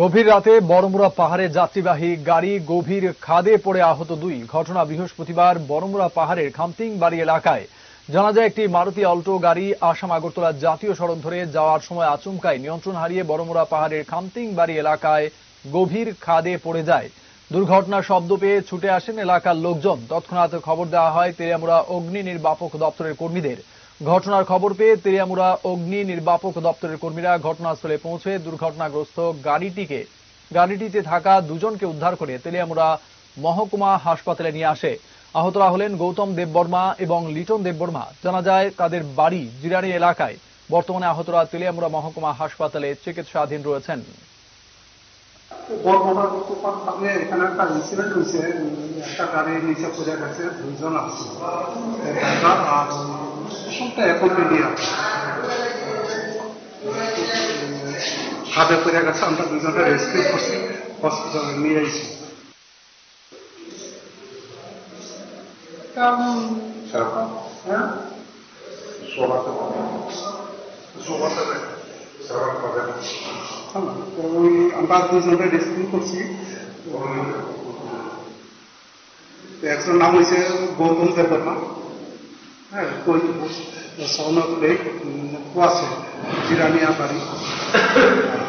গভীর রাতে বড়মুড়া পাহাড়ে যাত্রীবাহী গাড়ি গভীর খাদে পড়ে আহত দুই। ঘটনা বৃহস্পতিবার বড়মুড়া পাহাড়ের খামতিং বাড়ি এলাকায়। জানা যায়, একটি মারুতি অল্টো গাড়ি আসাম আগরতলা জাতীয় সড়ক ধরে যাওয়ার সময় আচমকায় নিয়ন্ত্রণ হারিয়ে বড়মুড়া পাহাড়ের খামতিং বাড়ি এলাকায় গভীর খাদে পড়ে যায়। দুর্ঘটনার শব্দ পেয়ে ছুটে আসেন এলাকার লোকজন। তৎক্ষণাৎ খবর দেওয়া হয় তেরিয়ামুড়া অগ্নি নির্বাপক দপ্তরের কর্মীদের। ঘটনার খবর পেয়ে তেরিয়ামুড়া অগ্নি নির্বাপক দপ্তরের কর্মীরা ঘটনাস্থলে পৌঁছে দুর্ঘটনাগ্রস্ত গাড়িটিকে, গাড়িটিতে থাকা দুজনকে উদ্ধার করে তেলিয়ামুড়া মহকুমা হাসপাতালে নিয়ে আসে। আহতরা হলেন গৌতম দেববর্মা এবং লিটন দেববর্মা। জানা যায়, তাদের বাড়ি জিরানি এলাকায়। বর্তমানে আহতরা তেলিয়ামুড়া মহকুমা হাসপাতালে চিকিৎসাধীন রয়েছেন। একটা গাড়ির নিচে পড়ে গেছে সবটা এখন আছে হাতে পড়ে গেছে আমরা দুজনটা রেস্কিউ করছি হসপিটালে নিয়ে আইছি হ্যাঁ। ওই আমরা দুজনটা রেস্কিউ করছি। তো একজন নাম হয়েছে গৌতম দেববর্মা। হ্যাঁ the son of late Kwase, Jirania Bari.